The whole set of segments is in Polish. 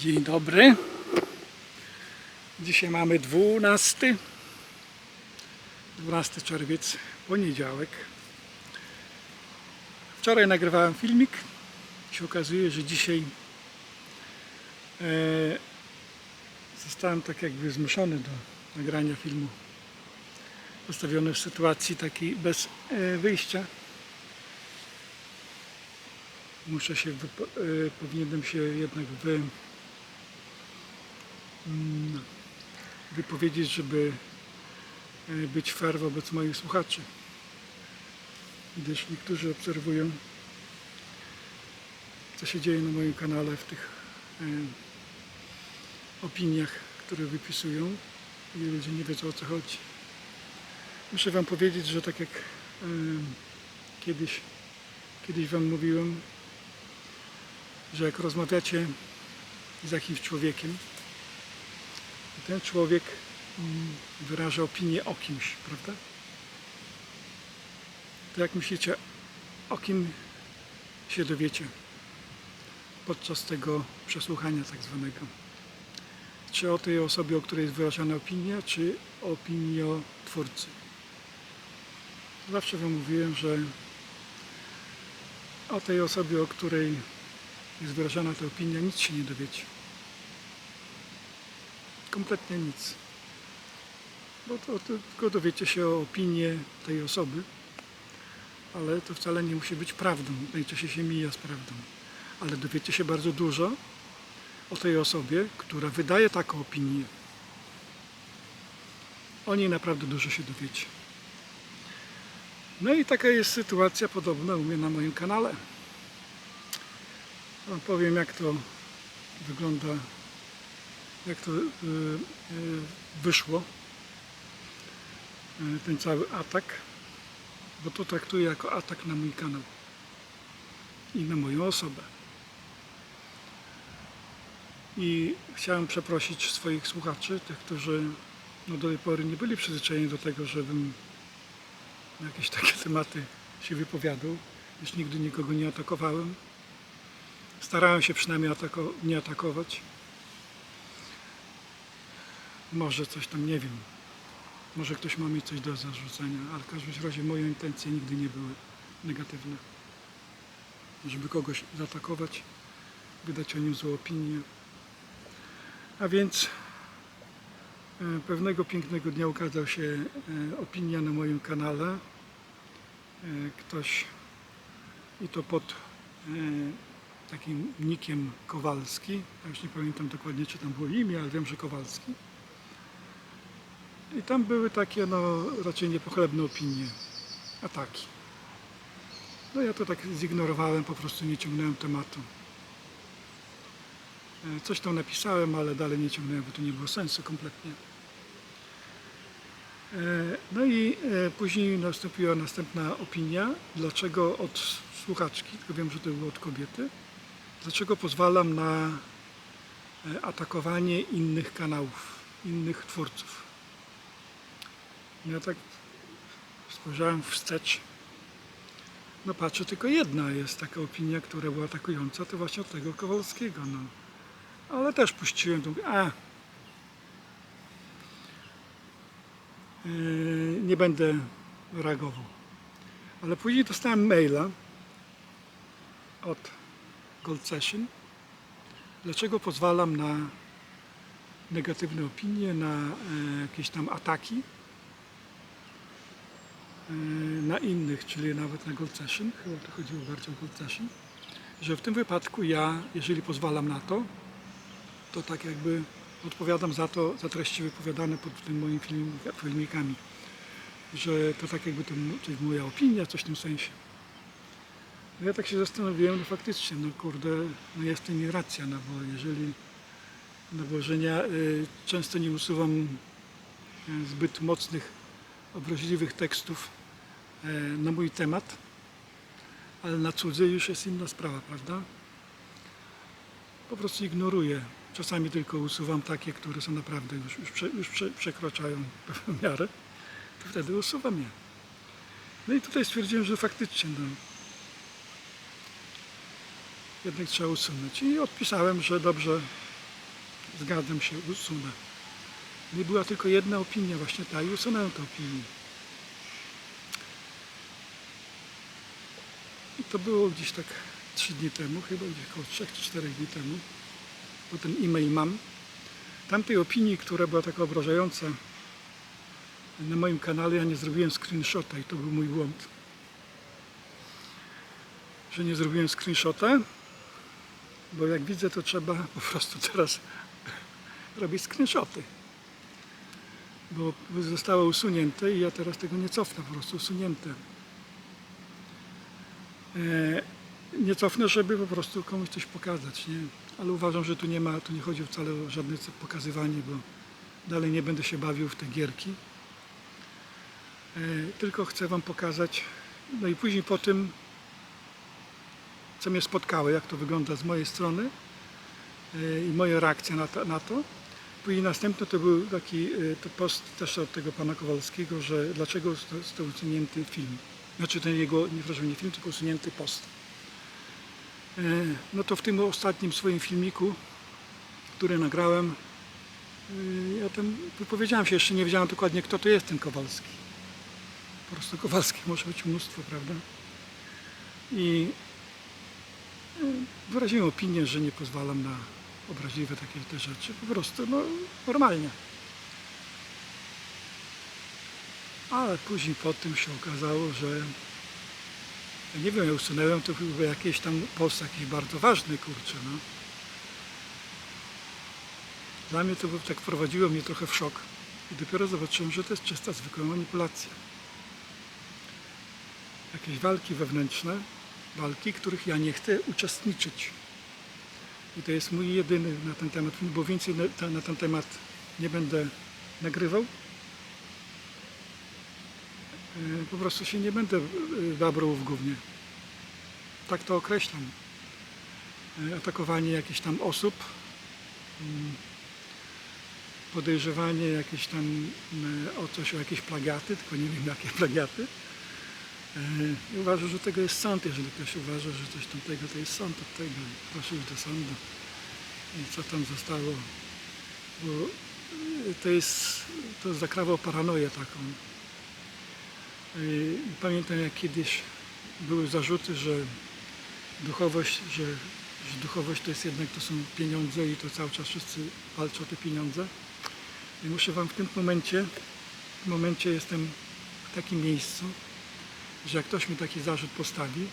Dzień dobry. Dzisiaj mamy 12. 12 czerwiec, poniedziałek. Wczoraj nagrywałem filmik. Się okazuje, że dzisiaj e, zostałem tak jakby zmuszony do nagrania filmu. Postawiony w sytuacji takiej bez e, wyjścia. Muszę się, e, powinienem się jednak wy, wypowiedzieć, żeby e, być fair wobec moich słuchaczy. Gdyż niektórzy obserwują, co się dzieje na moim kanale w tych e, opiniach, które wypisują i ludzie nie wiedzą o co chodzi. Muszę Wam powiedzieć, że tak jak e, kiedyś, kiedyś Wam mówiłem, że jak rozmawiacie z jakimś człowiekiem, ten człowiek mm, wyraża opinię o kimś, prawda? To jak myślicie, o kim się dowiecie podczas tego przesłuchania tak zwanego? Czy o tej osobie, o której jest wyrażana opinia, czy o opinii o twórcy? Zawsze Wam mówiłem, że o tej osobie, o której jest wyrażana ta opinia, nic się nie dowiecie. Kompletnie nic. Bo to, to tylko dowiecie się o opinię tej osoby, ale to wcale nie musi być prawdą. Najczęściej się mija z prawdą. Ale dowiecie się bardzo dużo o tej osobie, która wydaje taką opinię. O niej naprawdę dużo się dowiecie. No i taka jest sytuacja podobna u mnie na moim kanale. Powiem jak to wygląda, jak to y, y, wyszło, y, ten cały atak, bo to traktuję jako atak na mój kanał i na moją osobę. I chciałem przeprosić swoich słuchaczy, tych, którzy no, do tej pory nie byli przyzwyczajeni do tego, żebym na jakieś takie tematy się wypowiadał, już nigdy nikogo nie atakowałem. Starałem się przynajmniej atako- nie atakować. Może coś tam nie wiem. Może ktoś ma mi coś do zarzucenia, ale w każdym razie moje intencje nigdy nie były negatywne. Żeby kogoś zaatakować, wydać o nim złą opinię. A więc e, pewnego pięknego dnia ukazał się e, opinia na moim kanale. E, Ktoś i to pod takim nikiem Kowalski. Ja już nie pamiętam dokładnie, czy tam było imię, ale wiem, że Kowalski. I tam były takie, no, raczej niepochlebne opinie, ataki. No ja to tak zignorowałem, po prostu nie ciągnąłem tematu. E, Coś tam napisałem, ale dalej nie ciągnąłem, bo to nie było sensu kompletnie. E, No i e, później nastąpiła następna opinia, dlaczego od słuchaczki, tylko wiem, że to było od kobiety, dlaczego pozwalam na atakowanie innych kanałów, innych twórców. Ja tak spojrzałem wstecz. No patrzę, tylko jedna jest taka opinia, która była atakująca, to właśnie od tego Kowalskiego. No. Ale też puściłem, mówię, a Yy, nie będę reagował. Ale później dostałem maila od Gold Session, dlaczego pozwalam na negatywne opinie, na e, jakieś tam ataki na innych, czyli nawet na Gold Session, chyba to chodziło bardziej o Gold Session, że w tym wypadku ja, jeżeli pozwalam na to, to tak jakby odpowiadam za to, za treści wypowiadane pod tym moim film, filmikami. Że to tak jakby to to jest moja opinia, coś w tym sensie. No ja tak się zastanowiłem, no faktycznie, no kurde, no jest w tym racja, no bo jeżeli, no bo że ja y, często nie usuwam y, zbyt mocnych, obraźliwych tekstów y, na mój temat, ale na cudzy już jest inna sprawa, prawda? po prostu ignoruję. Czasami tylko usuwam takie, które są naprawdę już, już, prze, już prze, przekraczają pewną miarę, to wtedy usuwam je. No i tutaj stwierdziłem, że faktycznie no, jednak trzeba usunąć. I odpisałem, że dobrze, zgadzam się, usunę. Nie była tylko jedna opinia, właśnie ta i usunąłem tę opinię. I to było gdzieś tak trzy dni temu, chyba gdzieś około trzech czy czterech dni temu, bo ten e-mail mam. Tamtej opinii, która była taka obrażająca na moim kanale, ja nie zrobiłem screenshota i to był mój błąd. Że nie zrobiłem screenshota, bo jak widzę, to trzeba po prostu teraz robić screenshoty. Bo zostało usunięte i ja teraz tego nie cofnę, po prostu usunięte. E, nie cofnę, żeby po prostu komuś coś pokazać, nie? Ale uważam, że tu nie ma, tu nie chodzi wcale o żadne pokazywanie, bo dalej nie będę się bawił w te gierki. E, tylko chcę Wam pokazać, no i później po tym, co mnie spotkało, jak to wygląda z mojej strony e, i moja reakcja na to. Później następny to był taki to post też od tego pana Kowalskiego, że dlaczego został usunięty film. Znaczy ten jego, nie przepraszam, nie film, tylko usunięty post. E, No to w tym ostatnim swoim filmiku, który nagrałem, e, ja tam wypowiedziałem się, jeszcze nie wiedziałem dokładnie kto to jest ten Kowalski. Po prostu Kowalski może być mnóstwo, prawda? I e, wyraziłem opinię, że nie pozwalam na obraźliwe takie te rzeczy. Po prostu, no normalnie. Ale później po tym się okazało, że nie wiem, ja usunąłem to chyba jakiś tam post jakiś bardzo ważny, kurczę, no. Dla mnie to tak wprowadziło mnie trochę w szok. I dopiero zobaczyłem, że to jest czysta, zwykła manipulacja. Jakieś walki wewnętrzne, walki, których ja nie chcę uczestniczyć. I to jest mój jedyny na ten temat, bo więcej na ten temat nie będę nagrywał. E, Po prostu się nie będę babrał w gównie. Tak to określam. E, Atakowanie jakichś tam osób, mm, podejrzewanie jakieś tam mm, o coś, o jakieś plagiaty, tylko nie wiem jakie plagiaty. I uważam, że tego jest sąd. Jeżeli ktoś uważa, że coś tamtego, to jest sąd od tego. Proszę iść do sądu. I co tam zostało? Bo to jest, to zakrawał paranoję taką. I Pamiętam jak kiedyś były zarzuty, że duchowość, że, że duchowość to jest jednak to są pieniądze i to cały czas wszyscy walczą o te pieniądze. I muszę Wam w tym momencie, w tym momencie jestem w takim miejscu, że jak ktoś mi taki zarzut postawi,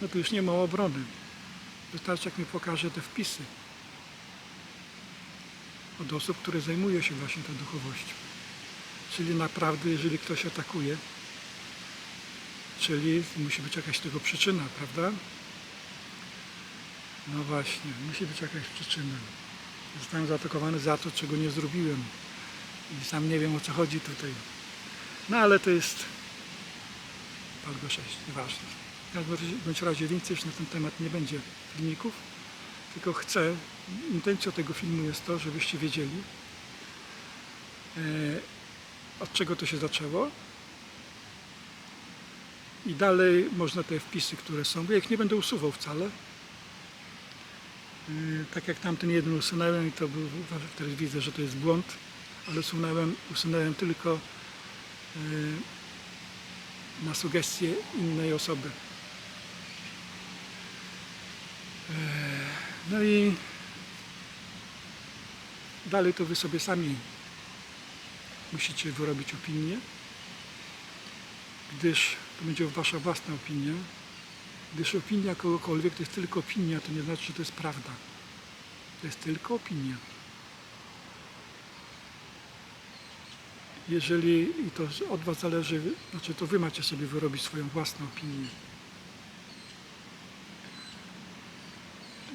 no to już nie ma obrony. Wystarczy jak mi pokaże te wpisy od osób, które zajmują się właśnie tą duchowością. Czyli naprawdę, jeżeli ktoś atakuje, czyli musi być jakaś tego przyczyna, prawda? No właśnie, musi być jakaś przyczyna. Zostałem zaatakowany za to, czego nie zrobiłem. I sam nie wiem o co chodzi tutaj. No ale to jest Palgo 6, nieważne. W każdym razie- bądź razie więcej już na ten temat nie będzie filmików, tylko chcę, intencją tego filmu jest to, żebyście wiedzieli, e, od czego to się zaczęło. I dalej można te wpisy, które są, bo ja ich nie będę usuwał wcale. Yy, Tak jak tamten jeden usunąłem i to był, teraz widzę, że to jest błąd, ale usunąłem, usunąłem tylko yy, na sugestię innej osoby. Yy, No i dalej to wy sobie sami musicie wyrobić opinię, gdyż to będzie wasza własna opinia, gdyż opinia kogokolwiek to jest tylko opinia, to nie znaczy, że to jest prawda. To jest tylko opinia. Jeżeli i to od was zależy, znaczy to wy macie sobie wyrobić swoją własną opinię.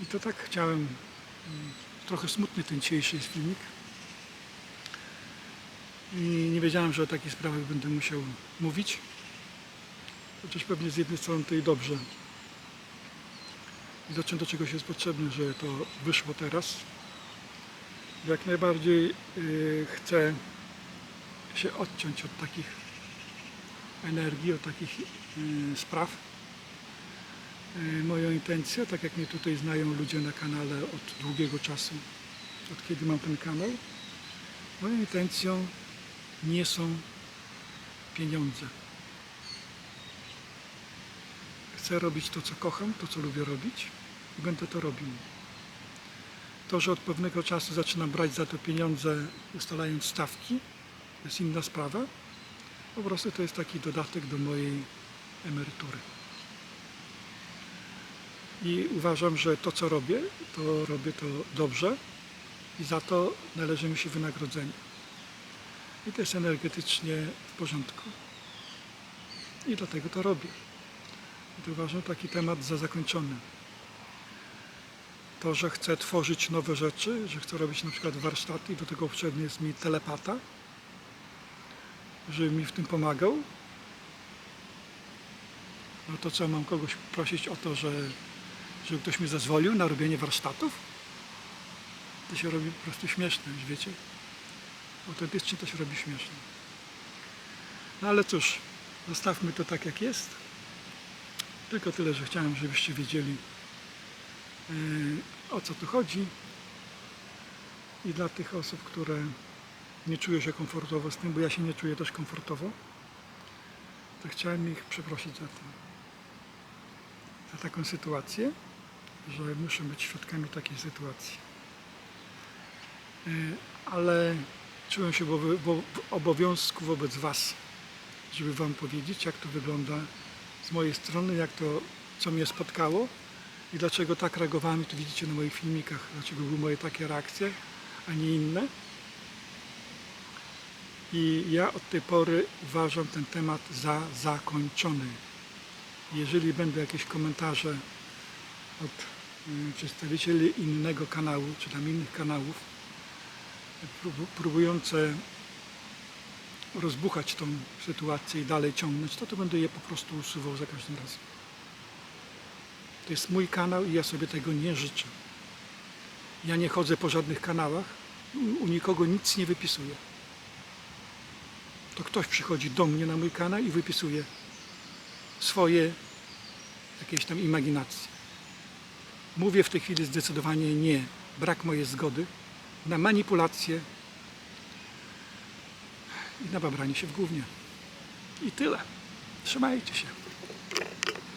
I to tak chciałem, mm, trochę smutny ten dzisiejszy filmik. I nie wiedziałem, że o takich sprawach będę musiał mówić. Chociaż pewnie z jednej strony to i dobrze. I zobaczymy do czegoś jest potrzebne, że to wyszło teraz. Jak najbardziej y, chcę się odciąć od takich energii, od takich y, spraw. Y, Moją intencją, tak jak mnie tutaj znają ludzie na kanale od długiego czasu, od kiedy mam ten kanał, moją intencją nie są pieniądze. Chcę robić to, co kocham, to, co lubię robić i będę to robił. To, że od pewnego czasu zaczynam brać za to pieniądze, ustalając stawki, jest inna sprawa. Po prostu to jest taki dodatek do mojej emerytury. I uważam, że to, co robię, to robię to dobrze i za to należy mi się wynagrodzenie. I to jest energetycznie w porządku. I dlatego to robię. I uważam taki temat za zakończony. To, że chcę tworzyć nowe rzeczy, że chcę robić na przykład warsztaty, do tego potrzebny jest mi telepata, żeby mi w tym pomagał. No to co, mam kogoś prosić o to, że, żeby ktoś mi zezwolił na robienie warsztatów? To się robi po prostu śmieszne, już wiecie. Autentycznie to się robi śmieszne. No ale cóż, zostawmy to tak jak jest. Tylko tyle, że chciałem, żebyście wiedzieli yy, o co tu chodzi. I dla tych osób, które nie czują się komfortowo z tym, bo ja się nie czuję też komfortowo, to chciałem ich przeprosić za to. Za taką sytuację, że muszę być świadkami takiej sytuacji. Yy, Ale czułem się w obowiązku wobec Was, żeby Wam powiedzieć, jak to wygląda z mojej strony, jak to, co mnie spotkało i dlaczego tak reagowałem, i to widzicie na moich filmikach, dlaczego były moje takie reakcje, a nie inne. I ja od tej pory uważam ten temat za zakończony. Jeżeli będą jakieś komentarze od y, przedstawicieli innego kanału, czy tam innych kanałów, próbujące rozbuchać tą sytuację i dalej ciągnąć, to to będę je po prostu usuwał za każdym razem. To jest mój kanał i ja sobie tego nie życzę. Ja nie chodzę po żadnych kanałach, u- nikogo nic nie wypisuję. To ktoś przychodzi do mnie na mój kanał i wypisuje swoje jakieś tam imaginacje. Mówię w tej chwili zdecydowanie nie. Brak mojej zgody na manipulację i na babranie się w gównie. I tyle. Trzymajcie się.